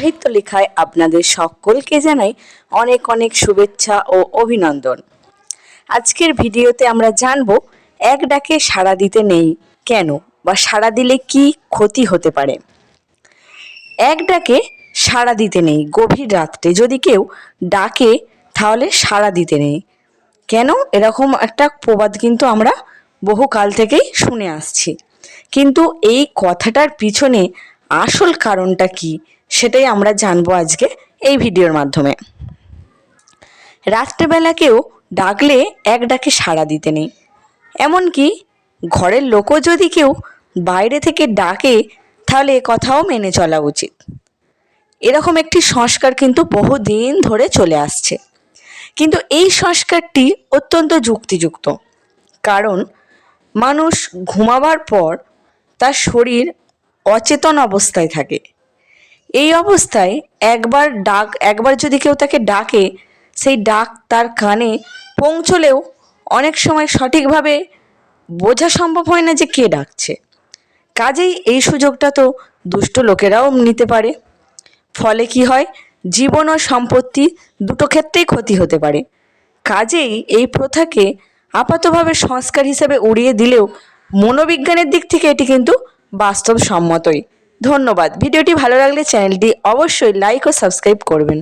সাহিত্য লেখায় আপনাদের সকলকে জানাই অনেক অনেক শুভেচ্ছা ও অভিনন্দন। আজকের ভিডিওতে আমরা জানব, এক ডাকে সাড়া দিতে নেই কেন বা সাড়া দিলে কি ক্ষতি হতে পারে? এক ডাকে সাড়া দিতে নেই গভীর রাত্রে যদি কেউ ডাকে তাহলে সাড়া দিতে নেই। কেন? এরকম একটা প্রবাদ কিন্তু আমরা বহু কাল থেকেই শুনে আসছি। কিন্তু এই কথাটার পিছনে আসল কারণটা কি সেটাই আমরা জানব আজকে এই ভিডিওর মাধ্যমে। রাত্রেবেলাকেও ডাকলে এক ডাকে সাড়া দিতে নেই। এমনকি ঘরের লোকও যদি কেউ বাইরে থেকে ডাকে, তাহলে কথাও মেনে চলা উচিত। এরকম একটি সংস্কার কিন্তু বহুদিন ধরে চলে আসছে। কিন্তু এই সংস্কারটি অত্যন্ত যুক্তিযুক্ত। কারণ মানুষ ঘুমাবার পর তার শরীর অচেতন অবস্থায় থাকে। এই অবস্থায় একবার ডাক, একবার যদি কেউ তাকে ডাকে, সেই ডাক তার কানে পৌঁছলেও অনেক সময় সঠিকভাবে বোঝা সম্ভব হয় না যে কে ডাকছে। কাজেই এই সুযোগটা তো দুষ্ট লোকেরাও নিতে পারে। ফলে কি হয়? জীবন ও সম্পত্তি দুটো ক্ষেত্রেই ক্ষতি হতে পারে। কাজেই এই প্রথাকে আপাতভাবে সংস্কার হিসেবে উড়িয়ে দিলেও মনোবিজ্ঞানের দিক থেকে এটি কিন্তু বাস্তবসম্মতই। ধন্যবাদ। ভিডিওটি ভালো লাগলে চ্যানেলটি অবশ্যই লাইক ও সাবস্ক্রাইব করবেন।